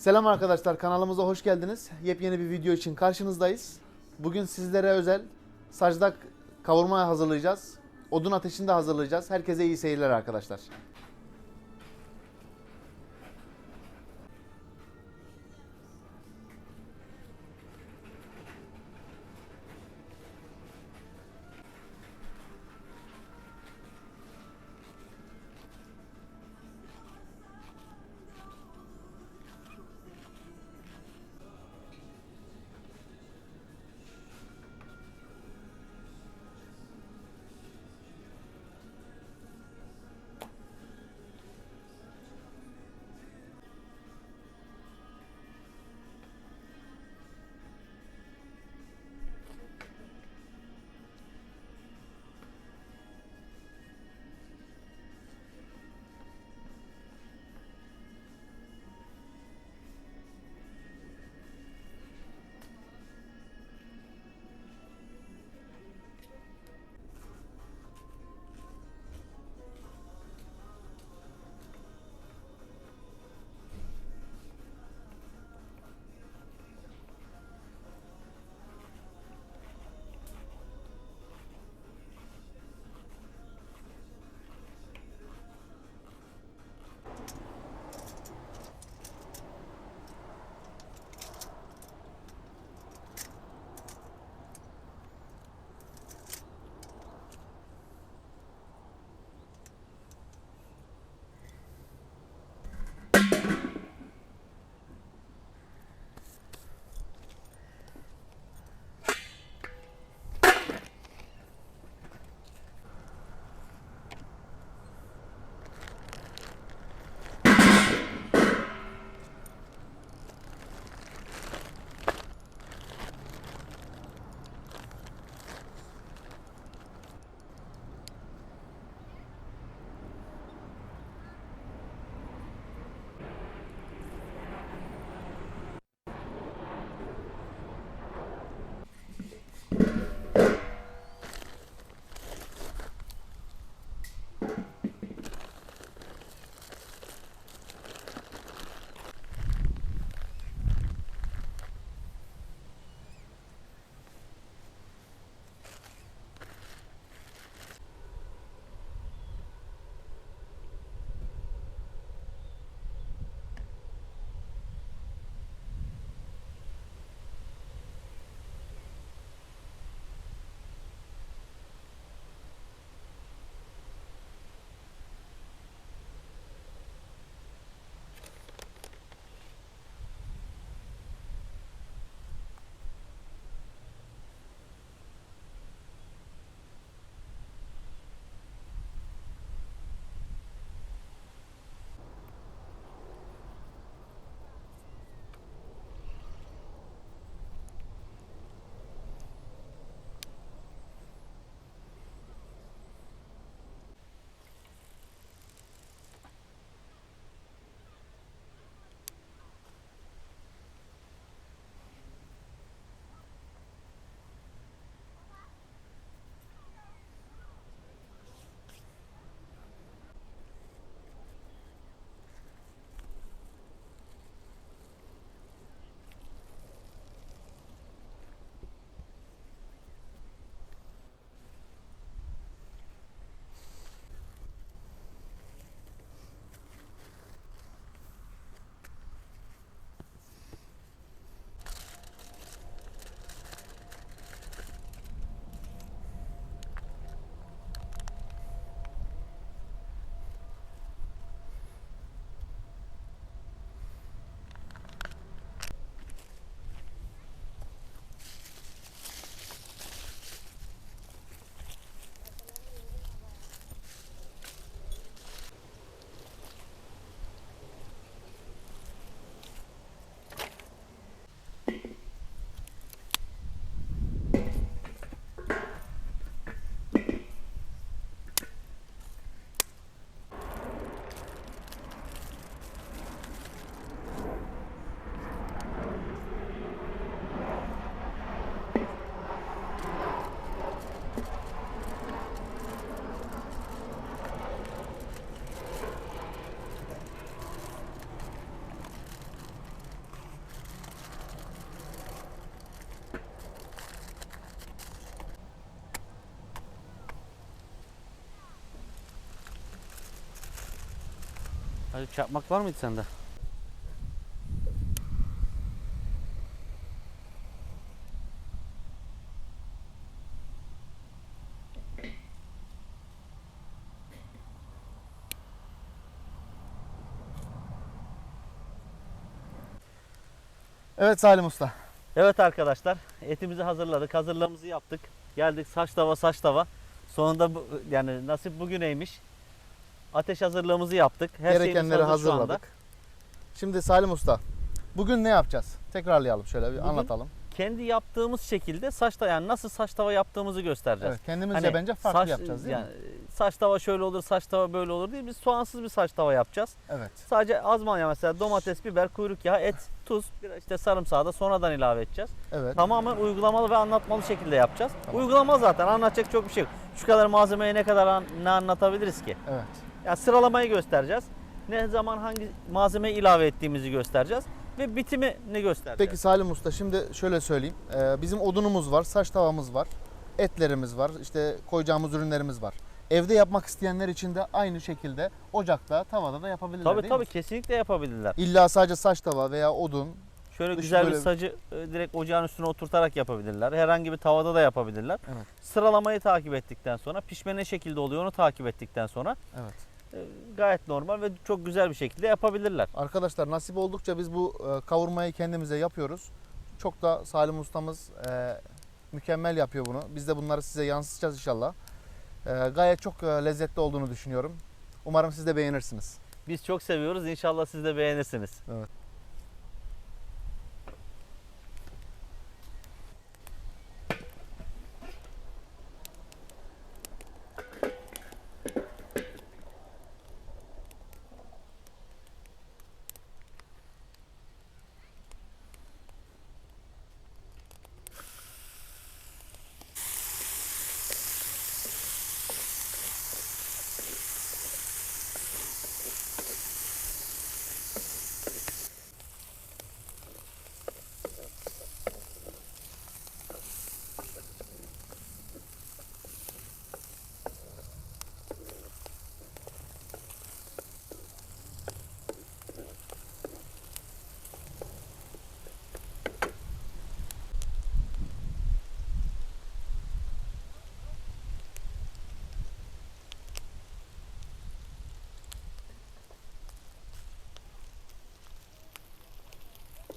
Selam arkadaşlar kanalımıza hoş geldiniz. Yepyeni bir video için karşınızdayız. Bugün sizlere özel sacdak kavurma hazırlayacağız. Odun ateşinde hazırlayacağız. Herkese iyi seyirler arkadaşlar. Hadi çakmak var mıydı sende? Evet Salim Usta. Evet arkadaşlar etimizi hazırladık. Hazırlığımızı yaptık. Geldik saç tava saç tava. Sonunda bu, yani nasip bugüneymiş. Ateş hazırlığımızı yaptık. Her Gerekenleri hazırladık. Şimdi Salim Usta. Bugün ne yapacağız? Tekrarlayalım şöyle bir Bugün- anlatalım. Kendi yaptığımız şekilde saç tava yani nasıl saç tava yaptığımızı göstereceğiz. Evet, kendimizce Hani bence farklı saç- yapacağız değil yani mi? Saç tava şöyle olur, saç tava böyle olur değil. Biz soğansız bir saç tava yapacağız. Evet. Sadece az malzeme mesela domates, biber, kuyruk yağı, et, tuz, bir işte sarımsağı da sonradan ilave edeceğiz. Evet. Tamamen uygulamalı ve anlatmalı şekilde yapacağız. Tamam. Uygulama zaten anlatacak çok bir şey yok. Şu kadar malzemeyi ne kadar an- ne anlatabiliriz ki? Evet. Yani sıralamayı göstereceğiz. Ne zaman hangi malzemeyi ilave ettiğimizi göstereceğiz ve bitimini göstereceğiz. Peki Salim Usta şimdi şöyle söyleyeyim. Ee, bizim odunumuz var, saç tavamız var, etlerimiz var, işte koyacağımız ürünlerimiz var. Evde yapmak isteyenler için de aynı şekilde ocakta, tavada da yapabilirler tabii değil tabii mi? kesinlikle yapabilirler. İlla sadece saç tava veya odun. Şöyle Dışı güzel bir böyle- sacı e, direkt ocağın üstüne oturtarak yapabilirler. Herhangi bir tavada da yapabilirler. Evet. Sıralamayı takip ettikten sonra pişme ne şekilde oluyor onu takip ettikten sonra Evet. Gayet normal ve çok güzel bir şekilde yapabilirler. Arkadaşlar nasip oldukça biz bu e, kavurmayı kendimize yapıyoruz. Çok da Salim ustamız e, mükemmel yapıyor bunu. Biz de bunları size yansıtacağız inşallah. E, gayet çok lezzetli olduğunu düşünüyorum. Umarım siz de beğenirsiniz. Biz çok seviyoruz. İnşallah siz de beğenirsiniz. Evet.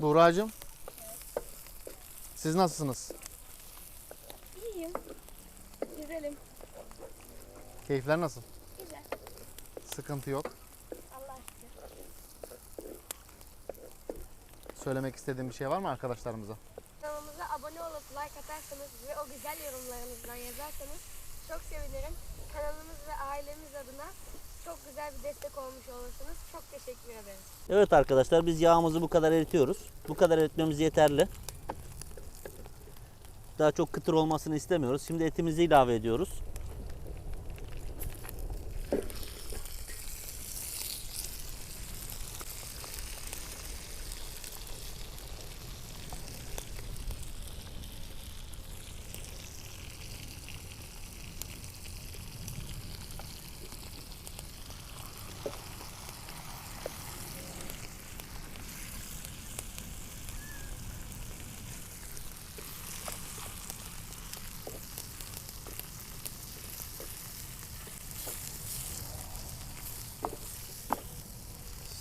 Buğra'cığım. Siz nasılsınız? İyiyim. Güzelim. Keyifler nasıl? Güzel. Sıkıntı yok. Allah şükür. Söylemek istediğim bir şey var mı arkadaşlarımıza? Kanalımıza abone olup like atarsanız ve o güzel yorumlarınızdan yazarsanız çok sevinirim. Kanalımız ve ailemiz adına çok güzel bir destek olmuş olursunuz. Çok teşekkür ederiz. Evet arkadaşlar biz yağımızı bu kadar eritiyoruz. Bu kadar eritmemiz yeterli. Daha çok kıtır olmasını istemiyoruz. Şimdi etimizi ilave ediyoruz.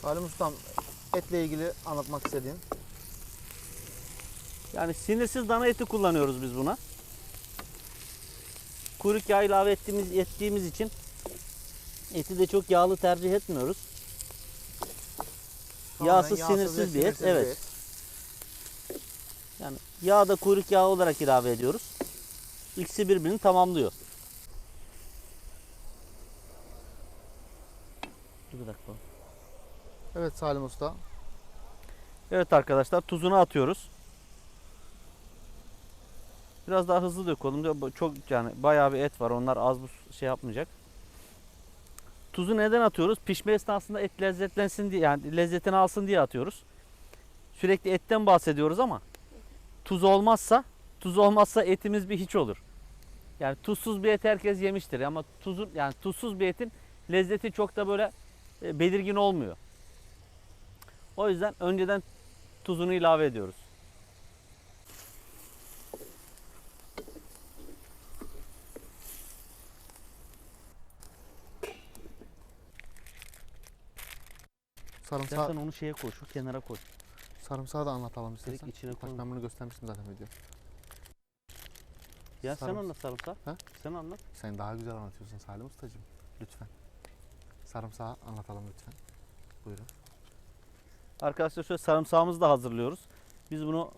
Salim Ustam etle ilgili anlatmak istediğin. Yani sinirsiz dana eti kullanıyoruz biz buna. Kuyruk yağı ilave ettiğimiz, ettiğimiz için eti de çok yağlı tercih etmiyoruz. Yağsız, Tamamen sinirsiz bir et, evet. Yani yağ da kuyruk yağı olarak ilave ediyoruz. İkisi birbirini tamamlıyor. Dur bir dakika. Evet Salim Usta. Evet arkadaşlar tuzunu atıyoruz. Biraz daha hızlı dökelim. Çok yani bayağı bir et var. Onlar az bu şey yapmayacak. Tuzu neden atıyoruz? Pişme esnasında et lezzetlensin diye yani lezzetini alsın diye atıyoruz. Sürekli etten bahsediyoruz ama tuz olmazsa tuz olmazsa etimiz bir hiç olur. Yani tuzsuz bir et herkes yemiştir ama tuzun yani tuzsuz bir etin lezzeti çok da böyle e, belirgin olmuyor. O yüzden önceden tuzunu ilave ediyoruz. Sarımsağı, Zaten onu şeye koy, şu kenara koy. sarımsağı da anlatalım istersen. içine Bak koy. ben bunu göstermiştim zaten video. Ya sen Sarımsak- anlat sarımsak. Ha? Sen anlat. Sen daha güzel anlatıyorsun Salim Ustacığım. Lütfen. Sarımsağı anlatalım lütfen. Buyurun. Arkadaşlar şöyle sarımsağımızı da hazırlıyoruz. Biz bunu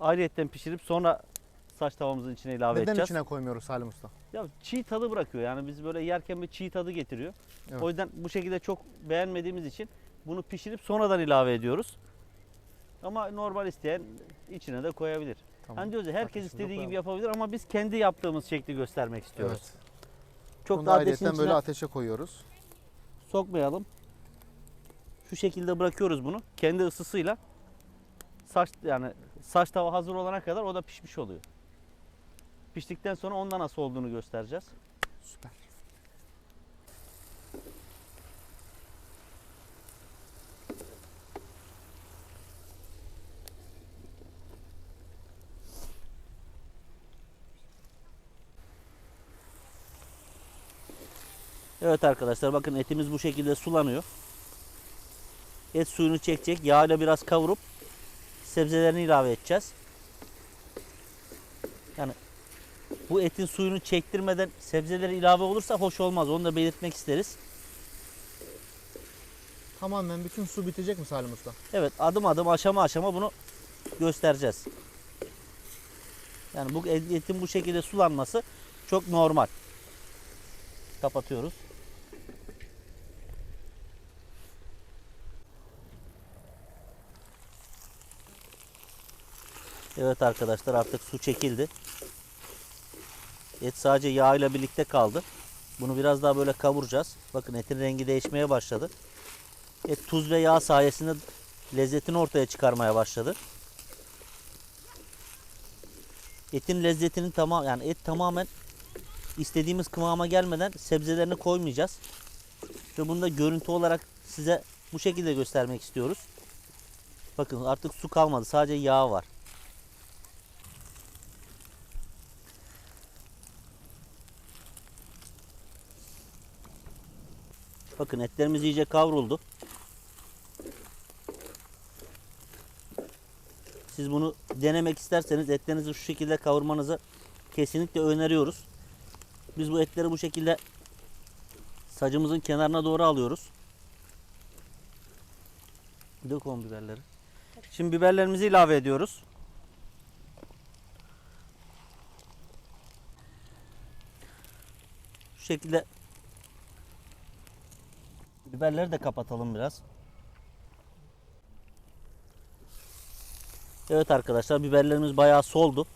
ayrıyetten pişirip sonra saç tavamızın içine ilave Neden edeceğiz. içine koymuyoruz Salim Usta? Ya çiğ tadı bırakıyor yani biz böyle yerken bir çiğ tadı getiriyor. Evet. O yüzden bu şekilde çok beğenmediğimiz için bunu pişirip sonradan ilave ediyoruz. Ama normal isteyen içine de koyabilir. Tamam. Hani diyoruz ya herkes de istediği gibi yapabilir ama biz kendi yaptığımız şekli göstermek istiyoruz. Evet. Çok Bunu da ateşin içine böyle ateşe koyuyoruz. sokmayalım. Şu şekilde bırakıyoruz bunu. Kendi ısısıyla saç yani saç tava hazır olana kadar o da pişmiş oluyor. Piştikten sonra onda nasıl olduğunu göstereceğiz. Süper. Evet arkadaşlar bakın etimiz bu şekilde sulanıyor. Et suyunu çekecek. Yağıyla biraz kavurup sebzelerini ilave edeceğiz. Yani bu etin suyunu çektirmeden sebzeleri ilave olursa hoş olmaz. Onu da belirtmek isteriz. Tamamen bütün su bitecek mi Salim Usta? Evet adım adım aşama aşama bunu göstereceğiz. Yani bu etin bu şekilde sulanması çok normal. Kapatıyoruz. Evet arkadaşlar artık su çekildi. Et sadece yağ ile birlikte kaldı. Bunu biraz daha böyle kavuracağız. Bakın etin rengi değişmeye başladı. Et tuz ve yağ sayesinde lezzetini ortaya çıkarmaya başladı. Etin lezzetini tamam yani et tamamen istediğimiz kıvama gelmeden sebzelerini koymayacağız. Ve bunu da görüntü olarak size bu şekilde göstermek istiyoruz. Bakın artık su kalmadı. Sadece yağ var. Bakın etlerimiz iyice kavruldu. Siz bunu denemek isterseniz etlerinizi şu şekilde kavurmanızı kesinlikle öneriyoruz. Biz bu etleri bu şekilde sacımızın kenarına doğru alıyoruz. Dök on biberleri. Şimdi biberlerimizi ilave ediyoruz. Şu şekilde biberleri de kapatalım biraz. Evet arkadaşlar biberlerimiz bayağı soldu.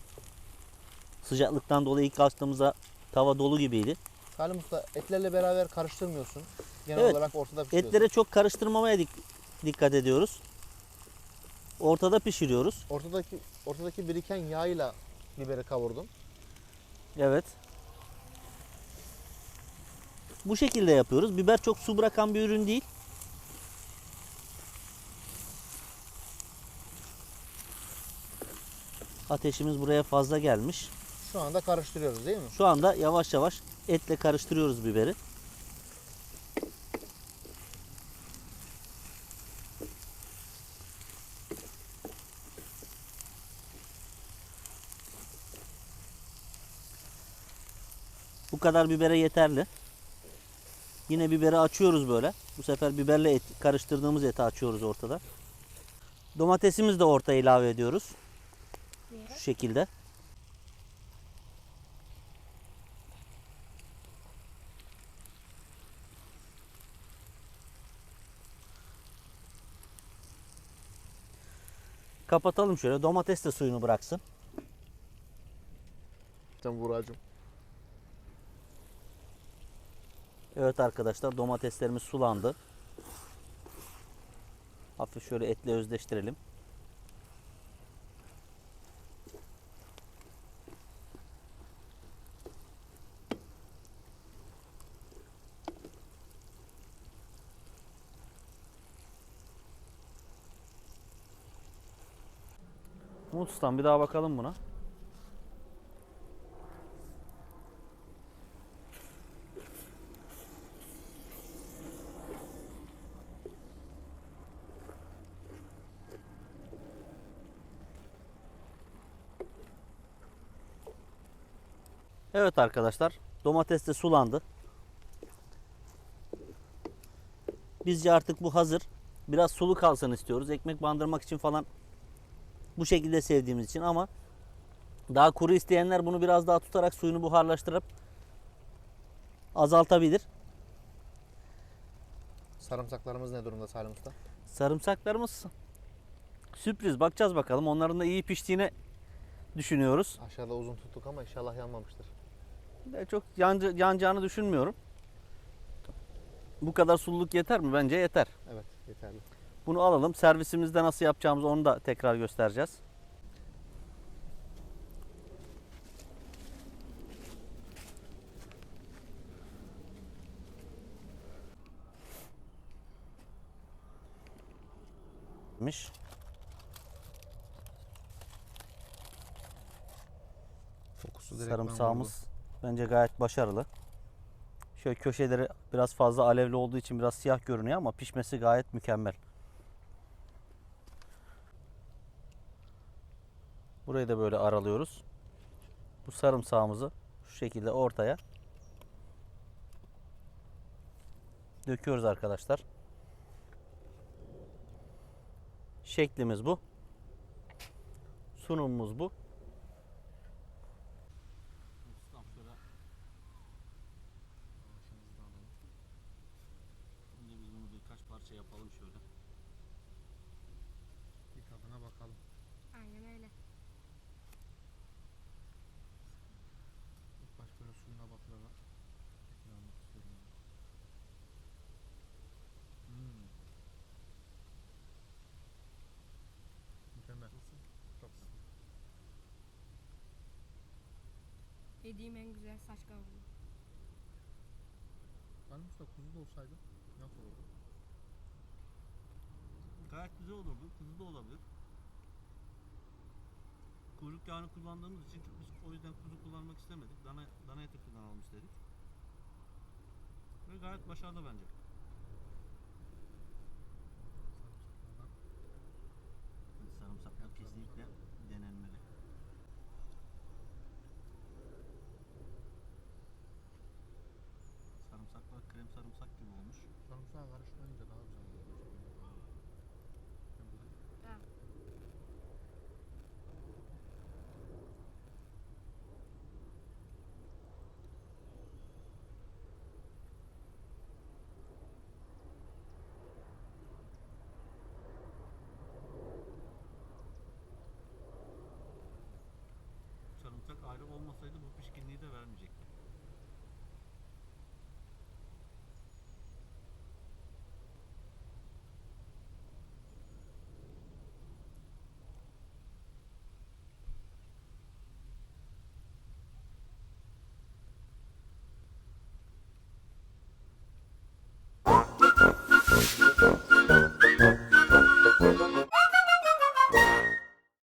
Sıcaklıktan dolayı ilk açtığımızda tava dolu gibiydi. Salim Usta etlerle beraber karıştırmıyorsun. Genel Evet. olarak ortada pişiriyorsun. Etlere çok karıştırmamaya dik- dikkat ediyoruz. Ortada pişiriyoruz. Ortadaki ortadaki biriken yağıyla biberi kavurdum. Evet. Bu şekilde yapıyoruz. Biber çok su bırakan bir ürün değil. Ateşimiz buraya fazla gelmiş. Şu anda karıştırıyoruz değil mi? Şu anda yavaş yavaş etle karıştırıyoruz biberi. Bu kadar bibere yeterli. Yine biberi açıyoruz böyle. Bu sefer biberle et, karıştırdığımız eti açıyoruz ortada. Domatesimizi de ortaya ilave ediyoruz. Şu şekilde. Kapatalım şöyle. Domates de suyunu bıraksın. Can Buracığım. Evet arkadaşlar domateslerimiz sulandı. Hafif şöyle etle özdeştirelim. Mutstan bir daha bakalım buna. Evet arkadaşlar domates de sulandı. Bizce artık bu hazır. Biraz sulu kalsın istiyoruz. Ekmek bandırmak için falan bu şekilde sevdiğimiz için ama daha kuru isteyenler bunu biraz daha tutarak suyunu buharlaştırıp azaltabilir. Sarımsaklarımız ne durumda Salim Usta? Sarımsaklarımız sürpriz. Bakacağız bakalım. Onların da iyi piştiğini düşünüyoruz. Aşağıda uzun tuttuk ama inşallah yanmamıştır. Çok yancı, yanacağını düşünmüyorum. Bu kadar sululuk yeter mi? Bence yeter. Evet yeterli. Bunu alalım. Servisimizde nasıl yapacağımızı onu da tekrar göstereceğiz. Miş. Fokusu direkt Sarımsağımız bence gayet başarılı. Şöyle köşeleri biraz fazla alevli olduğu için biraz siyah görünüyor ama pişmesi gayet mükemmel. Burayı da böyle aralıyoruz. Bu sarımsağımızı şu şekilde ortaya döküyoruz arkadaşlar. Şeklimiz bu. Sunumumuz bu. Ustam şöyle Şimdi biz bunu birkaç parça yapalım şöyle. Bir tadına bakalım. Aynen öyle. İlk baş böyle suyuna batırarak. Yanmak istiyorum. yani. Hmm. Mükemmel. Çok güzel. Yediğim en güzel saç kavurma. Salim Usta kuzu da olsaydı nasıl olurdu? Gayet güzel olurdu. Kuzu da olabilir. Kuyruk yağını kullandığımız için biz o yüzden kuzu kullanmak istemedik. Dana, dana eti kullanalım istedik. Ve gayet başarılı bence. Sarımsaklar kesinlikle denenmeli. Sarımsaklar krem sarımsak gibi olmuş. Sarımsağı karıştırınca daha güzel